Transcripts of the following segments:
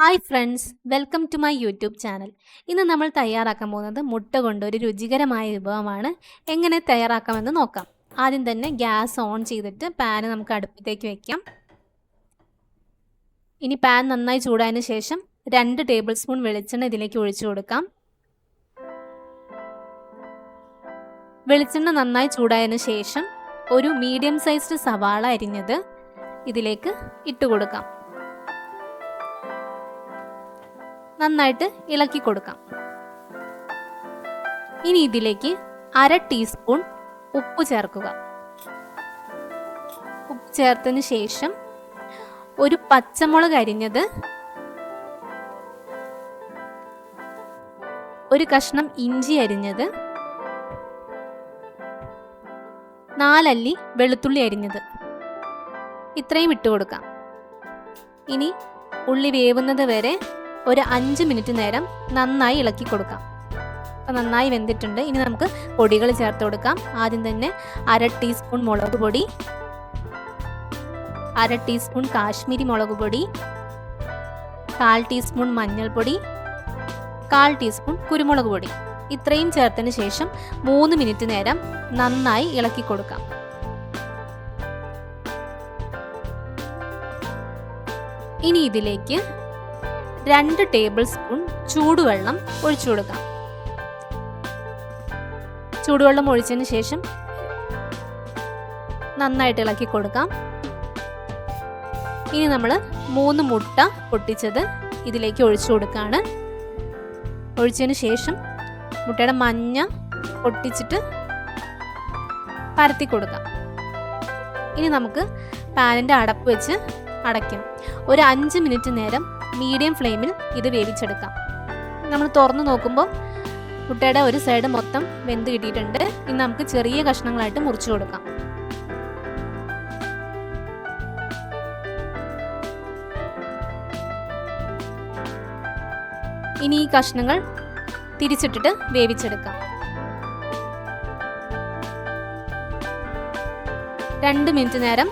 Hi friends welcome to my YouTube channel ഇന്ന് നമ്മൾ തയ്യാറാക്കാൻ പോകുന്നത് മുട്ട കൊണ്ട് ഒരു രുചികരമായ വിഭവമാണ്. എങ്ങനെ തയ്യാറാക്കാമെന്ന് നോക്കാം. ആദ്യം തന്നെ ഗ്യാസ് ഓൺ ചെയ്തിട്ട് പാൻ നമുക്ക് അടുപ്പത്തേക്ക് വെക്കാം. ഇനി പാൻ നന്നായി ചൂടായതിന് ശേഷം രണ്ട് ടേബിൾ സ്പൂൺ വെളിച്ചെണ്ണ ഇതിലേക്ക് ഒഴിച്ചു കൊടുക്കാം. വെളിച്ചെണ്ണ നന്നായി ചൂടായതിനു ശേഷം ഒരു മീഡിയം സൈസ്ഡ് സവാള അരിഞ്ഞത് ഇതിലേക്ക് ഇട്ട് കൊടുക്കാം. നന്നായിട്ട് ഇളക്കി കൊടുക്കാം. ഇനി ഇതിലേക്ക് അര ടീസ്പൂൺ ഉപ്പ് ചേർക്കുക. ഉപ്പ് ചേർത്തതിന് ശേഷം ഒരു പച്ചമുളക് അരിഞ്ഞത് ഒരു കഷ്ണം ഇഞ്ചി അരിഞ്ഞത് നാലല്ലി വെളുത്തുള്ളി അരിഞ്ഞത്. ഇത്രയും ഇട്ട് കൊടുക്കാം. ഇനി ഉള്ളി വേവുന്നത് വരെ ഒരു അഞ്ച് മിനിറ്റ് നേരം നന്നായി ഇളക്കി കൊടുക്കാം. അപ്പം നന്നായി വെന്തിട്ടുണ്ട്. ഇനി നമുക്ക് പൊടികൾ ചേർത്ത് കൊടുക്കാം. ആദ്യം തന്നെ അര ടീസ്പൂൺ മുളക് പൊടി അര ടീസ്പൂൺ കാശ്മീരി മുളക് പൊടി കാൽ ടീസ്പൂൺ മഞ്ഞൾപ്പൊടി കാൽ ടീസ്പൂൺ കുരുമുളക് പൊടി. ഇത്രയും ചേർത്തതിന് ശേഷം മൂന്ന് മിനിറ്റ് നേരം നന്നായി ഇളക്കി കൊടുക്കാം. ഇനി ഇതിലേക്ക് രണ്ട് ടേബിൾ സ്പൂൺ ചൂടുവെള്ളം ഒഴിച്ചു കൊടുക്കാം. ചൂടുവെള്ളം ഒഴിച്ചതിന് ശേഷം നന്നായിട്ട് ഇളക്കി കൊടുക്കാം. ഇനി നമ്മൾ മൂന്ന് മുട്ട പൊട്ടിച്ചത് ഇതിലേക്ക് ഒഴിച്ചു കൊടുക്കുകയാണ് ഒഴിച്ചതിന് ശേഷം മുട്ടയുടെ മഞ്ഞ പൊട്ടിച്ചിട്ട് പരത്തി കൊടുക്കാം. ഇനി നമുക്ക് പാനിന്റെ അടപ്പ് വെച്ച് അടയ്ക്കാം. ഒരു അഞ്ച് മിനിറ്റ് നേരം മീഡിയം ഫ്ലെയിമിൽ ഇത് വേവിച്ചെടുക്കാം. നമ്മൾ തുറന്ന് നോക്കുമ്പോൾ മുട്ടയുടെ ഒരു സൈഡ് മൊത്തം വെന്ത് കിട്ടിയിട്ടുണ്ട്. ഇനി നമുക്ക് ചെറിയ കഷ്ണങ്ങളായിട്ട് മുറിച്ചു കൊടുക്കാം. ഇനി ഈ കഷ്ണങ്ങൾ തിരിച്ചിട്ടിട്ട് വേവിച്ചെടുക്കാം. രണ്ട് മിനിറ്റ് നേരം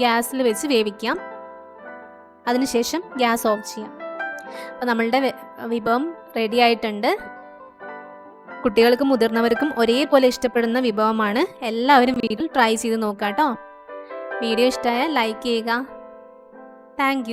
ഗ്യാസിൽ വെച്ച് വേവിക്കാം. അതിനുശേഷം ഗ്യാസ് ഓഫ് ചെയ്യാം. അപ്പോൾ നമ്മളുടെ വിഭവം റെഡി ആയിട്ടുണ്ട്. കുട്ടികൾക്കും മുതിർന്നവർക്കും ഒരേപോലെ ഇഷ്ടപ്പെടുന്ന വിഭവമാണ്. എല്ലാവരും വീട്ടിൽ ട്രൈ ചെയ്ത് നോക്കാം കേട്ടോ വീഡിയോ ഇഷ്ടമായാൽ ലൈക്ക് ചെയ്യുക. താങ്ക്